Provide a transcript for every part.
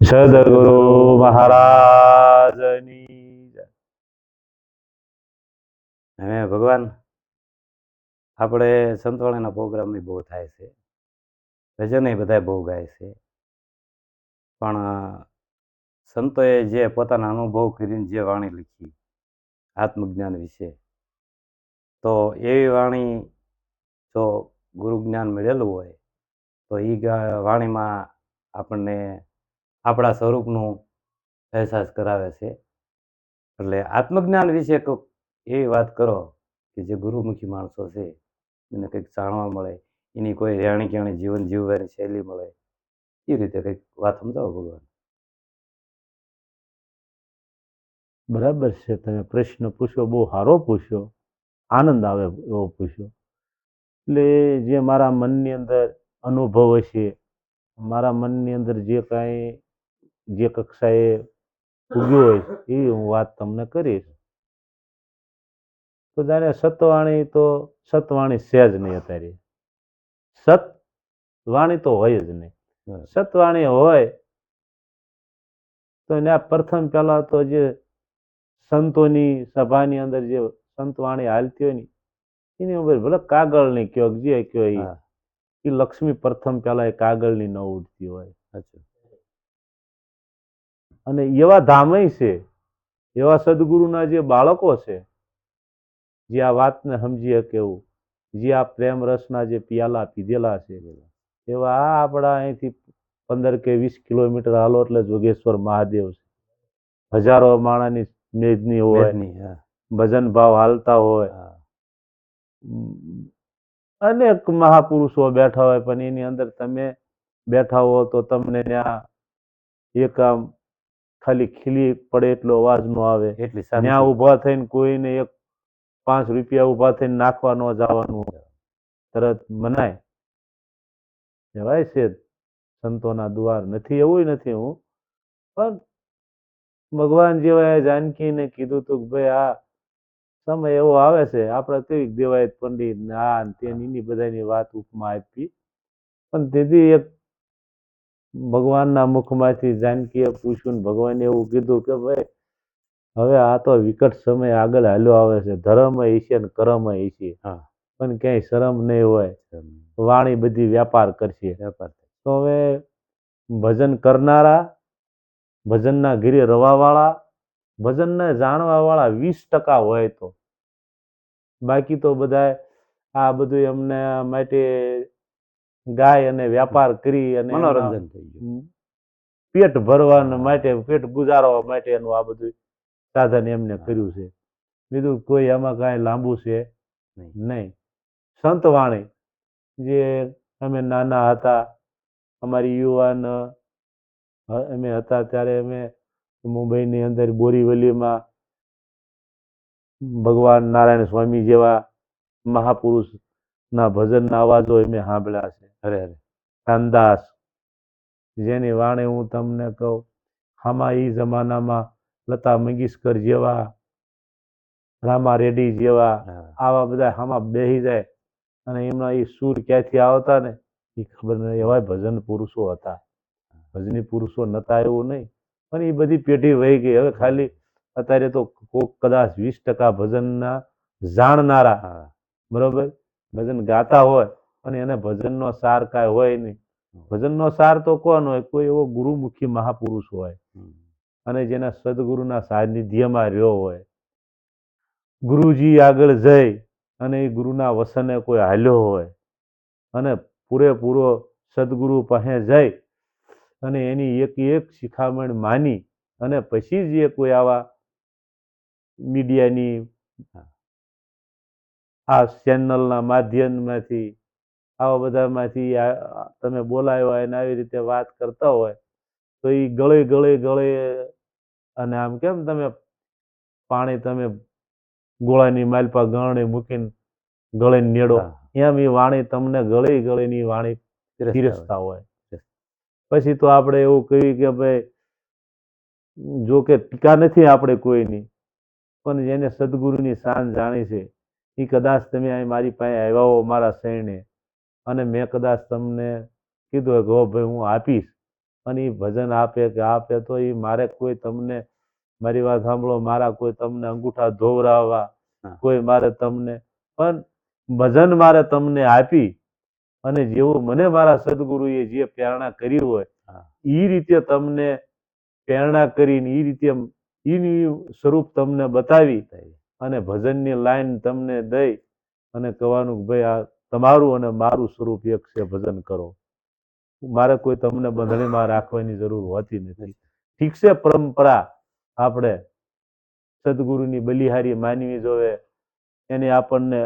સદગુરુ મહારાજની હવે ભગવાન આપણે સંતવાણીના પ્રોગ્રામ બહુ થાય છે ભજન બધા બહુ ગાય છે પણ સંતોએ જે પોતાના અનુભવ કરીને જે વાણી લખી આત્મજ્ઞાન વિશે તો એવી વાણી જો ગુરુ જ્ઞાન મળેલું હોય તો એ વાણીમાં આપણને આપણા સ્વરૂપનું અહેસાસ કરાવે છે. એટલે આત્મજ્ઞાન વિશે કોઈક એવી વાત કરો કે જે ગુરુમુખી માણસો છે, એને કંઈક જાણવા મળે, એની કોઈ રહેણી કહેણી જીવન જીવવાની શૈલી મળે, એ રીતે કંઈક વાત સમજાવો ભગવાન. બરાબર છે, તમે પ્રશ્ન પૂછ્યો બહુ સારો પૂછ્યો, આનંદ આવે એવો પૂછ્યો. એટલે જે મારા મનની અંદર અનુભવ હશે, મારા મનની અંદર જે કાંઈ જે કક્ષાએ ઉગ્યો હોય એવી હું વાત તમને કરીશ. તો જાણે સતવાણી તો સતવાણી છે જ નહીં અત્યારે. સત વાણી તો હોય જ નહીં. સતવાણી હોય તો એને પ્રથમ પહેલા તો જે સંતોની સભાની અંદર જે સંતવાણી હાલતી હોય ને એની ઉપર ભલે કાગળની કયો જે કયો એ લક્ષ્મી પ્રથમ પહેલા એ કાગળની ન ઉડતી હોય. સાચું અને એવા ધામય છે એવા સદગુરુના જે બાળકો છે જે આ વાતને સમજી શકે એવું જે આ પ્રેમ રસના જે પિયાલા પીધેલા છે એવા આ આપણા અહીંથી પંદર કે વીસ કિલોમીટર હાલો એટલે જોગેશ્વર મહાદેવ છે. હજારો માણાની મેજની હોય ભજન ભાવ હાલતા હોય. અનેક મહાપુરુષો બેઠા હોય પણ એની અંદર તમે બેઠા હો તો તમને ત્યાં એક આમ ખાલી ખીલી પડે એટલો અવાજ નો આવે. એટલી ત્યાં ઊભા થઈને કોઈને એક પાંચ રૂપિયા ઊભા થઈને નાખવા ન જવાનું તરત મનાય. કહેવાય છે સંતોના દ્વાર. નથી એવું નથી હું. પણ ભગવાન જેવાએ જાનકીને કીધું તું કે ભાઈ આ સમય એવો આવે છે આપણે કેવી દેવાય પંડિત ને આ ને તે ને એની બધાની વાત ઉપમા આપી. પણ તેથી એક ભગવાનના મુખમાંથી જાનકીએ પૂછ્યું ભગવાને એવું કીધું કે ભાઈ હવે આ તો વિકટ સમય આગળ હાલ્યો આવે છે. ધર્મ હશે ને કર્મ હશે હા. પણ ક્યાંય શરમ નહીં હોય. વાણી બધી વ્યાપાર કરશે. વેપાર તો હવે ભજન કરનારા ભજનના ઘીરે રવાવાળા ભજનને જાણવાવાળા વીસ ટકા હોય તો. બાકી તો બધા આ બધું એમને માટે ગાય અને વ્યાપાર કરી અને મનોરંજન થઈ ગયું. પેટ ભરવાના માટે પેટ ગુજારવા માટેનું આ બધું સાધન એમને કર્યું છે. બીજું કોઈ એમાં કાંઈ લાંબુ છે? નહીં. નહીં. સંતવાણી જે અમે નાના હતા અમારી યુવાન અમે હતા ત્યારે અમે મુંબઈની અંદર બોરીવલીમાં ભગવાન નારાયણ સ્વામી જેવા મહાપુરુષના ભજનના અવાજો મેં સાંભળ્યા છે. અરે અરે રામદાસ જેની વાણી હું તમને કહું આમાં એ જમાનામાં લતા મંગેશકર જેવા રામા રેડ્ડી જેવા આવા બધા આમાં બેસી જાય અને એમના એ સૂર ક્યાંથી આવતા ને એ ખબર નહીં. એવા ભજન પુરુષો હતા. ભજની પુરુષો નતા એવું નહીં. પણ એ બધી પેઢી વહી ગઈ. હવે ખાલી અત્યારે તો કોક કદાચ વીસ ટકા ભજનના જાણનારા. બરોબર? ભજન ગાતા હોય અને એને ભજનનો સાર કાંઈ હોય નહીં. ભજનનો સાર તો કોણ હોય? કોઈ એવો ગુરુમુખી મહાપુરુષ હોય અને જેના સદગુરુના સાનિધ્યમાં રહ્યો હોય. ગુરુજી આગળ જઈ અને એ ગુરુના વસને કોઈ હાલ્યો હોય અને પૂરેપૂરો સદગુરુ પાસે જઈ અને એની એક એક શિખામણ માની અને પછી જ એ કોઈ આવા મીડિયાની આ ચેનલના માધ્યમમાંથી આવા બધામાંથી આ- તમે બોલાવ્યા હોય અને આવી રીતે વાત કરતા હોય તો એ ગળે ગળે ગળે અને આમ કેમ તમે પાણી તમે ગોળાની માલપા ગણે મૂકીને ગળે નેડો. એમ એ વાણી તમને ગળે ગળેની વાણી પીરસતા હોય. પછી તો આપણે એવું કહ્યું કે ભાઈ જો કે ટીકા નથી આપણે કોઈની પણ જેને સદગુરુની શાન જાણી છે એ કદાચ તમે અહીં મારી પાસે આવ્યા હો મારા શરણે અને મેં કદાચ તમને કીધું હોય કે હો ભાઈ હું આપીશ. અને એ ભજન આપે કે આપે તો એ મારે કોઈ તમને મારી વાત સાંભળો મારા કોઈ તમને અંગૂઠા ધોવરાવવા કોઈ મારે તમને પણ ભજન મારે તમને આપી. અને જેવું મને મારા સદગુરુએ જે પ્રેરણા કરી હોય એ રીતે તમને પ્રેરણા કરીને એ રીતે એનું સ્વરૂપ તમને બતાવી. અને ભજનની લાઈન તમને દઈ અને કહેવાનું કે ભાઈ આ તમારું અને મારું સ્વરૂપ એક છે ભજન કરો. મારે કોઈ તમને બંધણીમાં રાખવાની જરૂર હોતી નથી. ઠીક છે પરંપરા આપણે સદગુરુની બલિહારી માનવી જોવે એની આપણને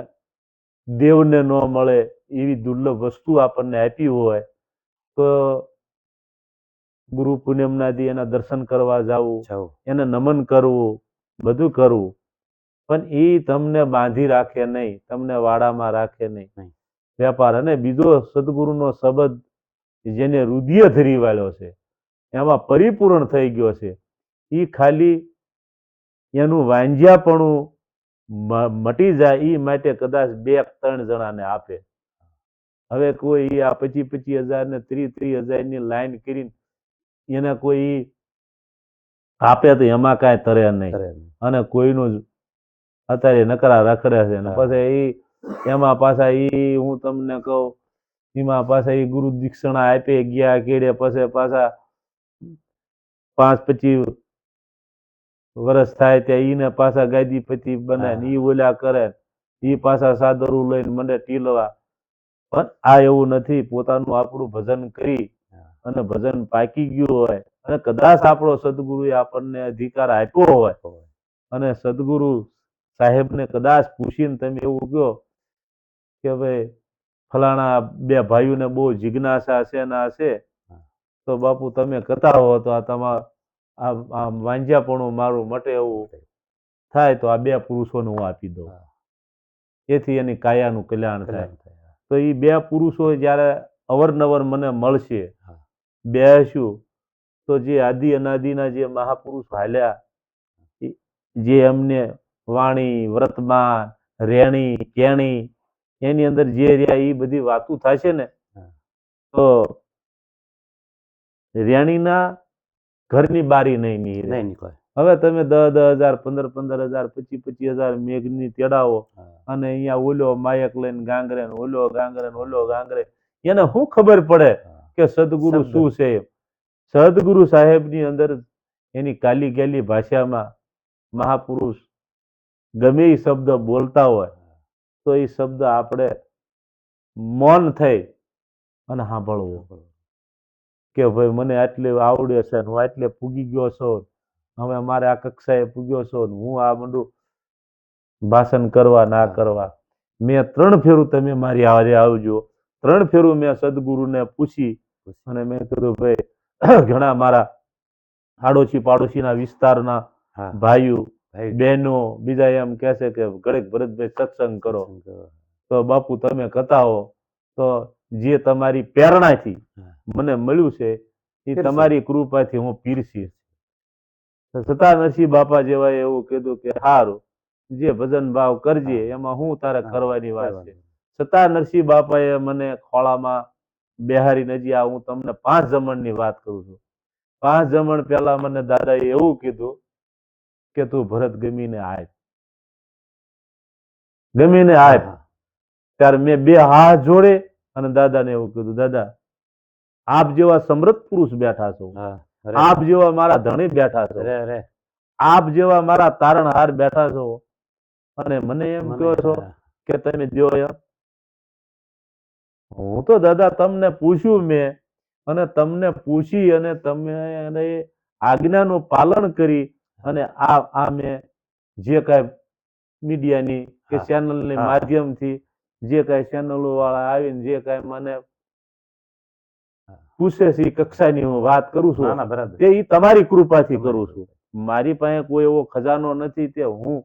દેવને ન મળે એવી દુર્લભ વસ્તુ આપણને આપી હોય તો ગુરુ પૂનમના દી એના દર્શન કરવા જવું જવું. એને નમન કરવું બધું કરવું. પણ એ તમને બાંધી રાખે નહીં તમને વાડામાં રાખે નહીં. વેપાર. અને બીજો સદગુરુનો શબ્દ જેને રુધિર ધરી વાળ્યો છે એમાં પરિપૂર્ણ થઈ ગયો છે. એ ખાલી એનું વાંજ્યાપણું મટી જાય એ માટે કદાચ બે ત્રણ જણાને આપે. હવે કોઈ આ પચીસ પચી હજાર ને ત્રીસ ત્રીસ હજારની લાઈન કરીને એને કોઈ આપે તો એમાં કાંઈ તરે નહીં. અને કોઈનું અત્યારે નકરા રખડે છે ને. પછી ઈ એમાં પાછા એ હું તમને કહું એમાં પાછા એ ગુરુ દીક્ષણા આપે ગયા કેડે પછી પાછા પાંચ પચીસ વર્ષ થાય ત્યાં ઈને પાછા ગાદીપતિ બને ને ઈ ઓલા કરે ઈ પાછા સાદરું લઈને મને ટીલવા. પણ આ એવું નથી પોતાનું આપણું ભજન કરી અને ભજન પાકી ગયું હોય અને કદાચ આપણો સદગુરુએ આપણને અધિકાર આપ્યો હોય. અને સદગુરુ સાહેબને કદાચ પૂછીને તમે એવું કહો કે ભાઈ ફલાણા બે ભાઈઓને બહુ જિજ્ઞાસા છે ને આ છે તો બાપુ તમે કરતા હો તો આ તમાર આ વાંજ્યાપણું મારું મટે એવું થાય તો આ બે પુરુષોને હું આપી દઉં. એથી એની કાયાનું કલ્યાણ થાય. તો એ બે પુરુષો જ્યારે અવરનવર મને મળશે બે બેસું તો જે આદિ અનાદિના જે મહાપુરુષ હાલ્યા જે એમને વાણી વર્તમાન રેણી કેણી એની અંદર જે રહ્યા એ બધી વાતો થશે ને તો રેણીના ઘરની બારી નહીં નહીં નીકળે. હવે તમે દસ દસ હજાર પંદર પંદર હજાર પચીસ પચીસ હજાર મેઘની તેડાવો અને અહીંયા ઓલો માયક લઈને ગાંગરે ઓલો ગાંગરે ઓલો ગાંગરે એને શું ખબર પડે કે સદગુરુ શું છે એમ? સદગુરુ સાહેબની અંદર એની કાલી ગેલી ભાષામાં મહાપુરુષ ગમે એ શબ્દ બોલતા હોય તો એ શબ્દ આપણે મૌન થઈ અને સાંભળવો. કે ભાઈ મને આટલે આવડે છે હું આટલે પૂગી ગયો છું હવે મારે આ કક્ષાએ પૂગ્યો છો હું આ મંડું ભાષણ કરવા ના કરવા. મેં ત્રણ ફેરું તમે મારી હારે આવજો. ત્રણ ફેરું મેં સદગુરુને પૂછી અને મેં કીધું ભાઈ ઘણા મારા આડોશી પાડોશીના વિસ્તારના. ભાઈઓ ભાઈ બહેનો બીજા એમ કહે છે કે ગણેક ભરતભાઈ સત્સંગ કરો. તો બાપુ તમે કથાઓ તો જે તમારી પ્રેરણાથી મને મળ્યું છે એ તમારી કૃપાથી હું પીરસીશ છતાં નરસિંહ બાપા જેવા એવું કીધું કે સારું જે ભજન ભાવ કરજે એમાં હું તારે કરવાની વાત છે. છતાં નરસિંહ બાપાએ મને ખોળામાં બેહારી નજી આ હું તમને પાંચ જમણની વાત કરું છું. પાંચ જમણ પહેલા મને દાદાએ એવું કીધું કે તું ભરત ગમીને આય. ગમીને આય. ત્યારે મેં બે હાથ જોડે અને દાદાને એવું કીધું દાદા આપ જેવા સમૃદ્ધ પુરુષ બેઠા છો. આપ જેવા મારા ધણી બેઠા છો. આપ જેવા મારા તારણહાર બેઠા છો. અને મને એમ કહો છો કે તમે દ્યો એમ. હું તો દાદા તમને પૂછ્યું મેં અને તમને પૂછી અને તમે એને આજ્ઞાનું પાલન કરી અને આ આ મેં જે કાંઈ મીડિયાની કે. ચેનલની. માધ્યમથી જે કાંઈ ચેનલો વાળા આવીને જે કાંઈ મને પૂછે છે કક્ષાની હું વાત કરું છું તે એ તમારી કૃપાથી કરું છું. મારી પાસે કોઈ એવો ખજાનો નથી તે હું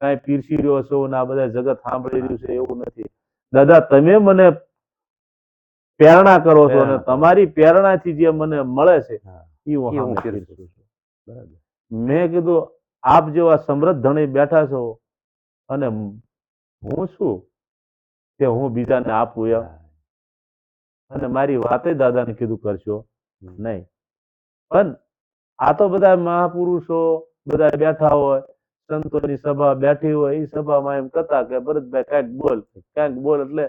કાંઈ પીરસી રહ્યો છું ને આ બધા જગત સાંભળી રહ્યું છે એવું નથી. દાદા તમે મને પ્રેરણા કરો છો અને. તમારી પ્રેરણાથી જે મને મળે છે એ હું પીરસું છું. બરાબર. મેં કીધું આપ જેવા સમૃદ્ધ ધણી બેઠા છો અને હું શું કે હું બીજાને આપું એમ? અને મારી વાતે દાદાને કીધું કરશો નહીં. પણ આ તો બધા મહાપુરુષો બધા બેઠા હોય સંતોની સભા બેઠી હોય એ સભામાં એમ કહેતા કે ભરતભાઈ કાંઈક બોલ. કાંઈક બોલ એટલે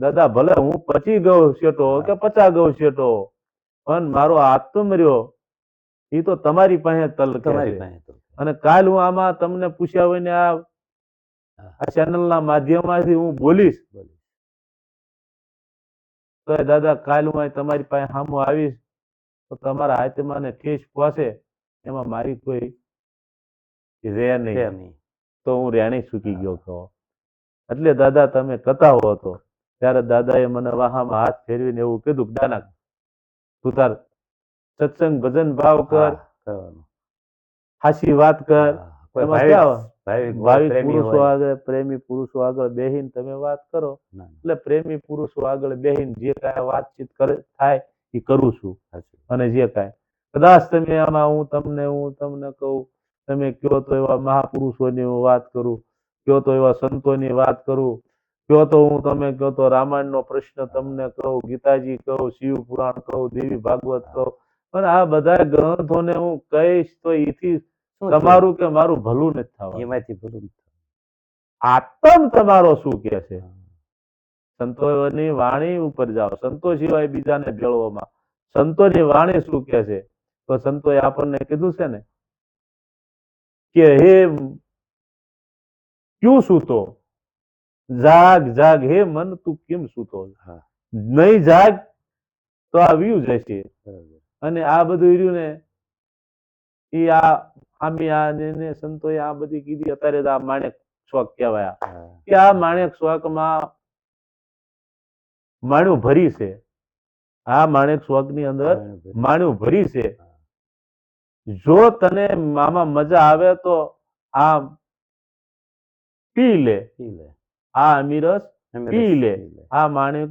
દાદા ભલે હું પચી ગયો શેટો કે પચા ગયો શેટો પણ મારો હાથ તો મર્યો. એ તો તમારી પાસે તલ તમારી પાસે અને કાલ હું આમાં તમને પૂછ્યા હોય ને આ ચેનલના માધ્યમમાંથી હું બોલીશ. તો દાદા કાલ હું તમારી પાસે સામું આવીશ તો તમારા હાથમાં ને ઠેસ પહોંચે એમાં મારી કોઈ રે નહીં. તો હું રેણી સૂકી ગયો તો એટલે દાદા તમે કથાઓ હતો ત્યારે દાદાએ મને વાહામાં હાથ ફેરવીને એવું કીધું કે દાના તું તાર સત્સંગ ભજન ભાવ કર હાસી વાત કર. પ્રેમી પુરુષો આગળ પ્રેમી પુરુષો આગળ બેહીને તમે વાત કરો. એટલે પ્રેમી પુરુષો આગળ બેહીન જે કાંઈ વાતચીત કરે થાય એ કરું છું. અને જે કાંઈ. કદાચ તમે આમાં હું તમને હું તમને કહું તમે કયો તો એવા મહાપુરુષોની હું વાત કરું કયો તો એવા સંતોની વાત કરું કયો તો હું તમે કયો તો રામાયણનો પ્રશ્ન તમને કહું ગીતાજી કહું શિવ પુરાણ કહું દેવી ભાગવત કહું પણ આ બધા ગ્રંથોને હું કહીશ તો એથી તમારું કે મારું ભલું નથી થવાનું? એમાંથી ભલું. આત્મ તમારો શું કે છે? સંતોની વાણી ઉપર જાઓ. સંતો સિવાય બીજાને ભેળવવામાં સંતોની વાણી શું કે છે? તો સંતોએ આપણને કીધું છે ને કે હે ક્યું સૂતો? જાગ જાગ. હે મન તું કેમ સૂતો. નહીં જાગ તો આ વ્યુ જશે. અને આ બધું રહ્યું ને એ આ આમી આ ને ને સંતોએ આ બધી કીધી. અત્યારે આ માણેક શોખ કહેવાય. કે આ માણેક શોખમાં માણું ભરી છે. આ માણેક શોખની અંદર માણું ભરી છે. જો તને આમાં મજા આવે તો આ પી લે. પી લે. આ અમીરસ પી લે. આ માણેક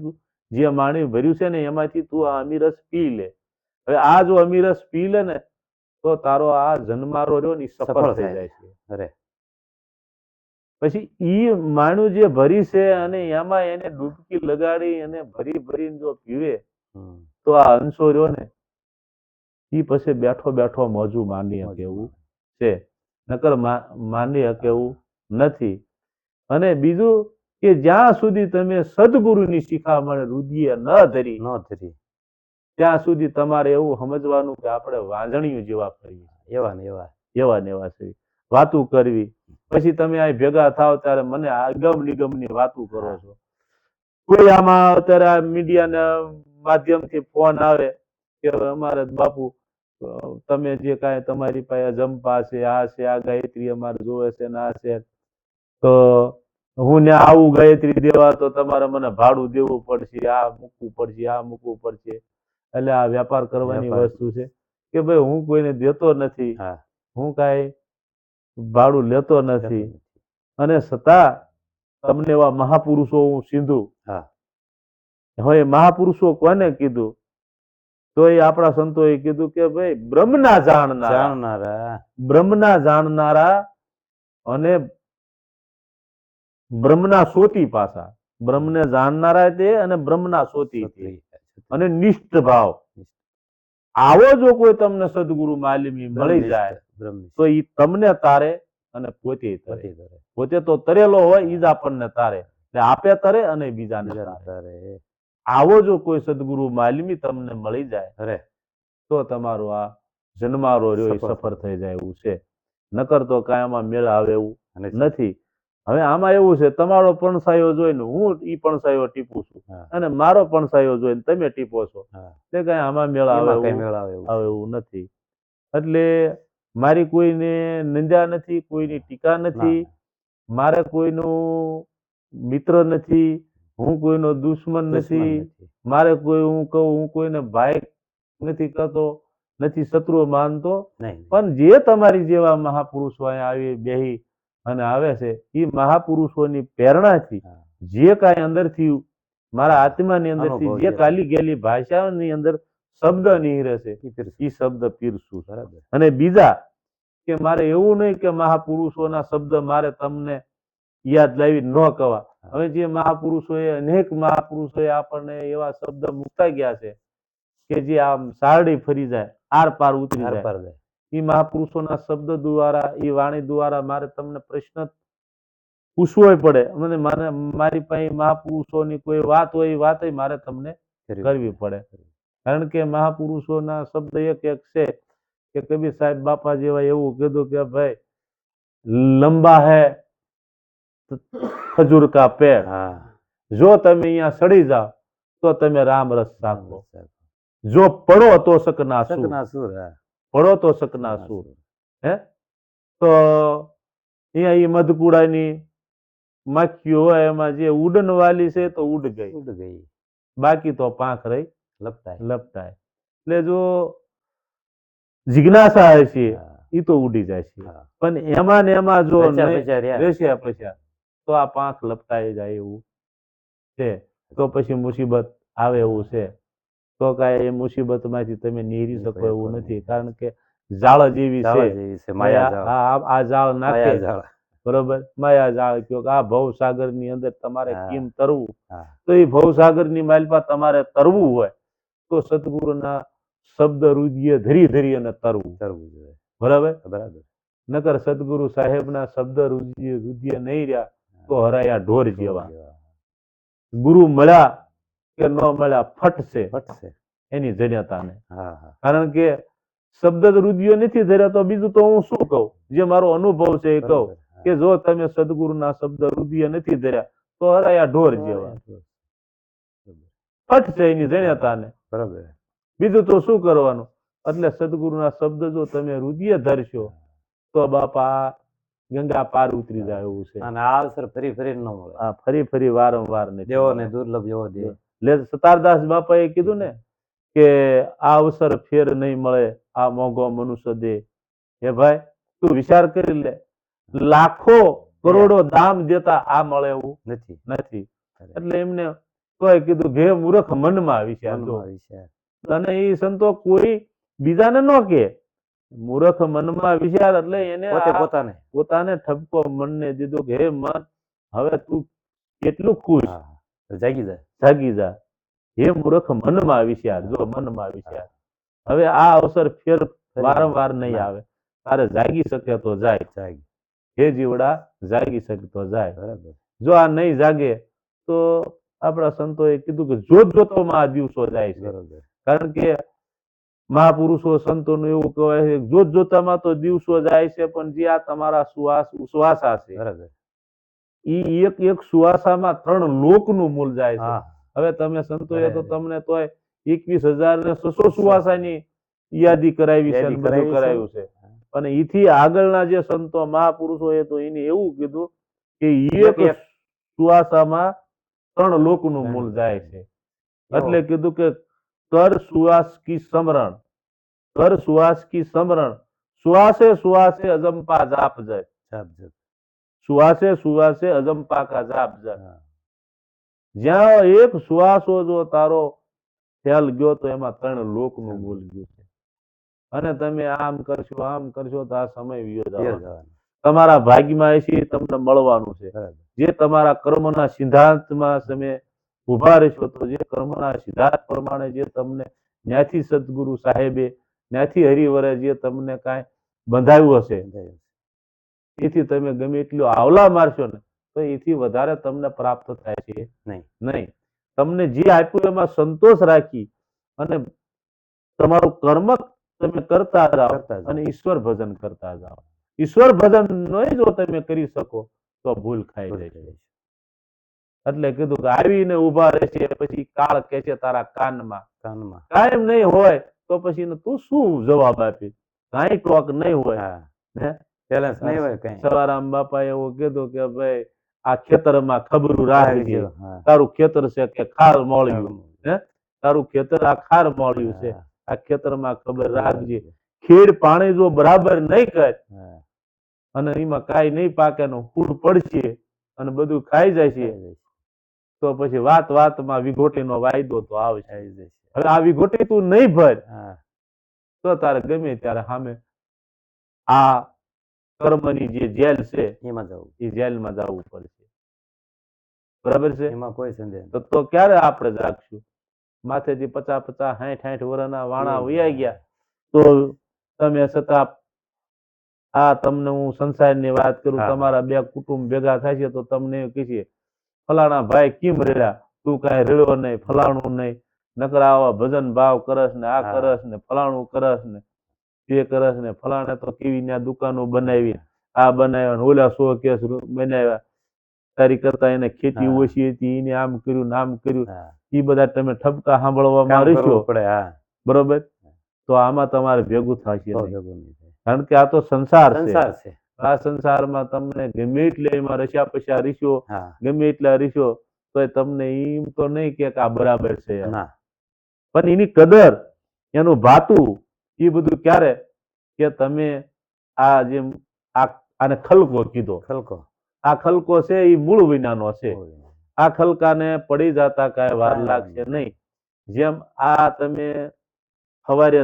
જે માણ્યું ભર્યું છે ને એમાંથી તું આ અમીરસ પી લે. હવે આ જો અમીરસ પી લે ને તો તારો આ જન્મારો રહ્યો ને સફળ થઈ જાય છે. અરે. પછી ઈ માણું જે ભરી છે અને એમાં એને ડૂબકી લગાડી અને ભરી ભરીને જો પીવે તો આ અંશો રહ્યો ને ઈ પછી બેઠો બેઠો મોજું માની શકે એવું છે. નકર માની શકે એવું નથી. અને બીજું કે જ્યાં સુધી તમે સદગુરુની શિખામણ રુદીએ ન ધરી. ન ધરી. ત્યાં સુધી તમારે એવું સમજવાનું કે આપણે વાંધણીયું જેવા ફરીએ. એવા ને એવા. એવા ને એવા છે. વાતું કરવી. પછી તમે અહીં ભેગા થાવ ત્યારે મને આ ગમ નિગમની વાતું કરો છો. કોઈ આમાં અત્યારે આ મીડિયાના માધ્યમથી ફોન આવે કે અમારે બાપુ તમે જે કાંઈ તમારી પાસે જંપા છે આ છે આ ગાયત્રી અમારે જોવે છે ને આ છે. તો હું ને આવું ગાયત્રી દેવા તો તમારે મને ભાડું દેવું પડશે આ મૂકવું પડશે આ મૂકવું પડશે. એટલે આ વ્યાપાર કરવાની વસ્તુ છે કે ભાઈ હું કોઈને દેતો નથી હું. કાંઈ ભાડું લેતો નથી. અને છતાં તમને એવા મહાપુરુષો હું સીધું. હવે મહાપુરુષો કોને કીધું? તો એ આપણા સંતોએ કીધું કે ભાઈ બ્રહ્મના જાણનારા. જાણનારા. બ્રહ્મના જાણનારા અને બ્રહ્મના સોતી પાછા. બ્રહ્મને જાણનારા તે અને બ્રહ્મના સોતી. અને નિષ્ઠ ભાવ. આવો જો કોઈ તમને સદગુરુ માલિમી મળી જાય તો ઈ તમને તારે અને પોતે તરે. પોતે તો તરેલો હોય ઈ જ આપણને તારે. એટલે આપે તરે અને બીજાને તારે. આવો જો કોઈ સદગુરુ માલિમી તમને મળી જાય અરે. તો તમારો આ જન્મારો રહ્યો સફળ સફળ થઈ જાય એવું છે. નકર તો કાંઈ આમાં મેળ આવે એવું નથી. હવે આમાં એવું છે તમારો પણસાયો જોઈને હું ઈ પણસાયો ટીપું છું. અને મારો પણસાયો જોઈને તમે ટીપો છો. એટલે કાંઈ આમાં મેળ આવે આવે એવું નથી. એટલે મારી કોઈને નિંદા નથી કોઈની ટીકા નથી મારે કોઈનું મિત્ર નથી હું કોઈનો દુશ્મન નથી. મારે કોઈ હું કહું હું કોઈને ભાઈ નથી કરતો નથી શત્રુ માનતો. પણ જે તમારી જેવા મહાપુરુષો અહીંયા આવી બેહી અને આવે છે એ મહાપુરુષોની પ્રેરણાથી જે કાંઈ અંદરથી મારા આત્માની અંદરથી જે કાલી ગયેલી ભાષાની અંદર શબ્દ નીહરે છે એ શબ્દ પીરસું બરાબર. અને બીજા કે મારે એવું નહીં કે મહાપુરુષોના શબ્દ મારે તમને યાદ લાવી ન કવા. હવે જે મહાપુરુષોએ અનેક મહાપુરુષોએ આપણને એવા શબ્દ મૂકતા ગયા છે કે જે આમ સારડી ફરી જાય આર પાર ઉતરી જાય. એ મહાપુરુષોના શબ્દ દ્વારા એ વાણી દ્વારા મારે તમને પ્રશ્ન પૂછવો પડે. મને મારી પાસે મહાપુરુષોની કોઈ વાત હોય એ વાત મારે તમને કરવી પડે. કારણ કે મહાપુરુષોના શબ્દ એક એક છે કે કબીર સાહેબ બાપા જેવા એવું કીધું કે ભાઈ લંબા હે ખજૂર કા પેડ. હા. જો તમે અહીંયા સડી જાઓ તો તમે રામ રસ સાંભળો. જો પડો તો શકના પડો તો શકના સુર. હે? તો અહીંયા એ મધકુડાની માખીઓ હોય એમાં જે ઉડન વાલી છે તો ઉડ ગઈ. ઉડ ગઈ. બાકી તો પાંખ રહી લપટાય. લપટાય. એટલે જો જિજ્ઞાસા હશે છે એ તો ઉડી જાય છે. પણ એમાં ને એમાં જો બચ્યા નહીં બચ્યા રહ્યા. રહેશે પછી તો આ પાંખ લપટાઈ જાય એવું છે. તો પછી મુસીબત આવે એવું છે. તો કાંઈ એ મુસીબતમાંથી તમે નીરી શકો એવું નથી. કારણ કે જાળ જેવી છે. આ માયા નાખે બરોબર? માયા જાળ કયો કે આ ભવસાગરની અંદર તમારે કેમ તરવું? તો એ ભવસાગરની માલપા તમારે તરવું હોય તો સદગુરુના શબ્દ રુદિય ધરી ધરી અને તરવું. તરવું જોઈએ. બરાબર? બરાબર. નકર સદગુરુ સાહેબના શબ્દ રુદિય રુદ્ય નહીં રહ્યા તો હરાયા ઢોર જેવા. ગુરુ મળ્યા કે ન મળ્યા ફટશે ફટશે. એની જન્યતાને. હા હા. કારણ કે શબ્દ રુદિયો નથી ધર્યા તો બીજું તો હું શું કહું? જે મારો અનુભવ છે એ કહું કે જો તમે સદગુરુના શબ્દ રુદિય નથી ધર્યા તો હરાયા ઢોર જેવા. ફટશે એની જન્યતાને. બરાબર. બીજું તો શું કરવાનું? એટલે સદગુરુના શબ્દ જો તમે રુદિય ધરશો તો બાપા ગંગા પાર ઉતરી જાય એવું છે. અને આ અવસર ફરી ફરી ન મળે. આ ફરી ફરી વારંવાર ને દેવો ને દુર્લભ એવો દે એટલે સતારદાસ બાપાએ કીધું ને કે આ અવસર ફેર નહીં મળે આ મોંઘો મનુષ્ય દે હે ભાઈ તું વિચાર કરી લે. લાખો કરોડો દામ દેતા આ મળે એવું નથી. નથી. એટલે એમને કોઈ કીધું ઘે મૂર્ખ મનમાં વિચાર. અને એ સંતો કોઈ બીજાને ન કે મૂર્ખ મનમાં વિચાર એટલે એને પોતાને. પોતાને ઠપકો મનને દીધો કે હે મન હવે તું કેટલું ખુશ. જાગી જા જાગી જા. હે મૂર્ખ મનમાં વિચાર જો મનમાં વિચાર હવે આ અવસર ફેર વારંવાર નહીં આવે. તારે જાગી શકે તો જાય. જાગી. હે જીવડા જાગી શકે તો જાય. બરાબર. જો આ નહીં જાગે તો આપણા સંતોએ કીધું કે જોત જોતોમાં આ દિવસો જાય છે. કારણ કે મહાપુરુષો સંતોનું એવું કહેવાય છે જોત જોતામાં તો દિવસો જાય છે પણ જે આ તમારા સુવાસ ઉશ્વાસ છે બરાબર. ઈ એક એક સુવાસામાં ત્રણ લોકનું મૂળ જાય છે. હવે તમે સંતોએ તો તમને તો એકવીસ હજાર ને છસો સુવાસાની યાદી કરાવી છે બધું કરાવ્યું છે. અને ઈથી આગળના જે સંતો મહાપુરુષોએ તો એને એવું કીધું કે એક. સુવાસામાં ત્રણ લોકનું મૂળ જાય છે. એટલે કીધું કે કર સુવાસ કી સમરણ. કર સુવાસ કી સમરણ. સુવાસે સુવાસે અજંપા જાપ જાય. સુવાસે સુવાસે અજમ પાક જાપ જ્યાં એક સુવાસો જો તારો ખ્યાલ ગયો તો એમાં ત્રણ લોકનું મૂળ ગયું છે. અને તમે આમ કરશો આમ કરશો તો આ સમય વિયો. તમારા ભાગ્યમાં એ તમને મળવાનું છે. જે તમારા કર્મના સિદ્ધાંતમાં તમે ઊભા રહેશો તો જે કર્મના સિદ્ધાંત પ્રમાણે જે તમને ન્યાથી સદગુરુ સાહેબે ન્યાથી હરિવરે જે તમને કાંઈ બંધાવ્યું હશે એથી તમે ગમે એટલું આવલા મારશો ને તો એથી વધારે તમને પ્રાપ્ત થાય છે. નહીં. નહીં. તમને જે આપ્યું એમાં સંતોષ રાખી અને તમારું કર્મ તમે કરતા જાઓ અને ઈશ્વર ભજન કરતા જાઓ ઈશ્વર ભજન નહીં જો તમે કરી શકો તો ભૂલ ખાઈ જાય. એટલે કીધું કે આવીને ઊભા રહેશે પછી કાળ કે છે તારા કાનમાં. કાનમાં. કાયમ નહીં હોય તો પછી તું શું જવાબ આપી? કાંઈ ટોક નહીં હોય. હે? બેલેન્સ નહીં હોય કઈ. સવારામ બાપા એવું કીધું કે ભાઈ આ ખેતરમાં ખબરું રાખજે હા. તારું ખેતર છે કે ખાર મોળ્યું? તારું ખેતર આ ખાર મળ્યું છે. હા. આ ખેતરમાં ખબર રાખજે. ખેડ પાણી જો બરાબર નહીં કરે અને એમાં કાઈ નહીં પાકે નો ફૂડ પડશે અને બધું ખાઈ જાય છે તો પછી વાત વાતમાં વિઘોટીનો વાયદો તો આવશે. હવે આ વિઘોટી તું નહીં ભર. તો તારે ગમે ત્યારે સામે આ કર્મની જે જેલ છે એમાં જવું એ જેલમાં જવું પડશે. બરાબર છે? એમાં કોઈ સંદેહ તો તો ક્યારે આપણે જાગશું માથેથી પચાસ પચાસ સાઠ સાઠ વર્ષના વાણા. વૈયા ગયા તો તમે છતાં આ તમને હું સંસારની વાત કરું તમારા બે કુટુંબ ભેગા થાય છે તો તમને કહીએ ફલાણા ભાઈ કેમ રેડ્યા તું કાંઈ રેડ્યો નહીં ફલાણું નહીં. નકર આવા ભજન ભાવ કરસ ને આ. કરસ ને ફલાણું કરસ ને તે કરસ ને ફલાણે તો કેવી ને દુકાનો બનાવી આ બનાવ્યા ઓલા સો કેસ બનાવ્યા. તારી કરતા એને ખેતી ઓછી હતી એને આમ કર્યું ને આમ કર્યું. એ બધા તમે ઠપકા સાંભળવામાં રહીશો. પડે હા. બરોબર? તો આમાં તમારે ભેગું થશે. કારણ કે આ તો સંસાર છે. છે. આ સંસારમાં તમને ગમે એટલે એમાં રસ્યા પૈસા રીશો ગમે એટલા રીશો તો તમને એમ તો નહીં કે આ બરાબર છે. પણ એની કદર એનું ભાતું એ બધું ક્યારે? કે તમે આ જે આને ખલકો કીધો. ખલકો. આ ખલકો છે એ મૂળ વિનાનો છે. આ ખલકાને પડી જતા કાંઈ વાર લાગશે નહીં. જેમ આ તમે સવારે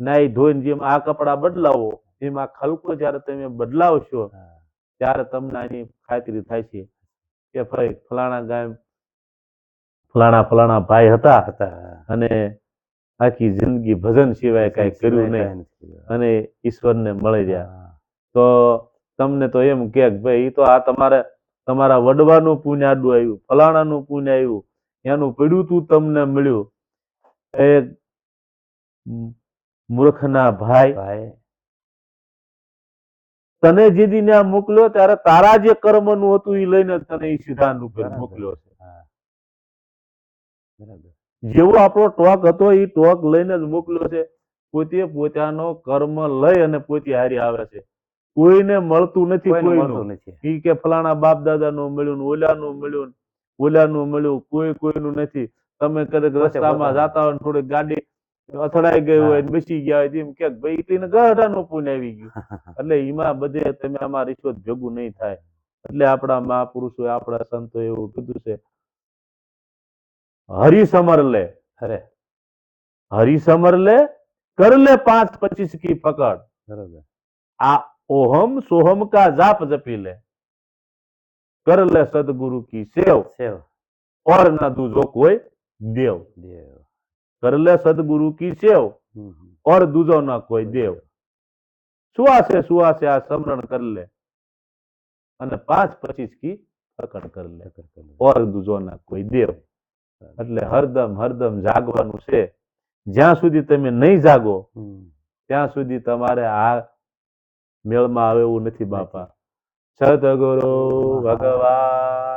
નાઈ ધોઈને જેમ આ કપડા બદલાવો એમ આ ખલકો જ્યારે તમે બદલાવશો ત્યારે તમને આની ખાતરી થાય છે કે ભાઈ ફલાણા ગામ ફલાણા ફલાણા ભાઈ હતા હતા. અને આખી જિંદગી ભજન સિવાય કાંઈ કર્યું નહીં. અને ઈશ્વરને મળી રહ્યા તો તમને તો એમ કે ભાઈ તો આ તમારે તમારા વડવાનું પુણ્ય આડું આવ્યું ફલાણાનું પુણ્ય આવ્યું એનું પડ્યું તું તમને મળ્યું. એ મૂર્ખના ભાઈ ભાઈ. તને જે દી ત્યાં મોકલ્યો ત્યારે તારા જે કર્મનું હતું એ લઈને તને એ સિદ્ધાંત ઉપર મોકલ્યો છે. બરાબર. જેવો આપણો ટોક હતો એ ટોક લઈને જ મોકલ્યો છે. પોતે પોતાનો કર્મ લઈ અને પોતે હારી આવે છે. કોઈને મળતું નથી કોઈને ઈ કે ફલાણા બાપ દાદાનું મળ્યું ઓલાનું મળ્યું ઓલાનું મળ્યું કોઈ કોઈનું નથી. તમે કદાચ રસ્તામાં જતા હોય ને થોડી ગાડી અથડાઈ ગઈ હોય ને બેસી ગયા હોય એમ કે ભાઈ એટલીને ગઢાનું પુણ્ય આવી ગયું. એટલે એમાં બધે તમે આમાં રિશ્વત ભેગું નહીં થાય. એટલે આપણા મહાપુરુષો આપણા સંતો એવું કીધું છે હરી સમર લે અરે હરી સમર લે કર લે પાંચ પચીસ કી પકડ બરોબર આ ઓહમ સોહમ કા જાપ જપી લે કર લે સદગુરુ કી સેવ સેવ और न दूजो कोई देव દેવ कर ले सदगुरु की सेव હમ, હમ. और दूजो न कोई देव સુવાસે સુવાસે આ સમરણ કર લે અને પાંચ પચીસ કી પકડ કર લે ચક્કર કરી. ઓર દૂજો ના કોઈ દેવ એટલે હરદમ હરદમ જાગવાનું છે. જ્યાં સુધી તમે નહીં જાગો ત્યાં સુધી તમારે આ મેળમાં આવે એવું નથી બાપા. સદગુરુ ભગવાન.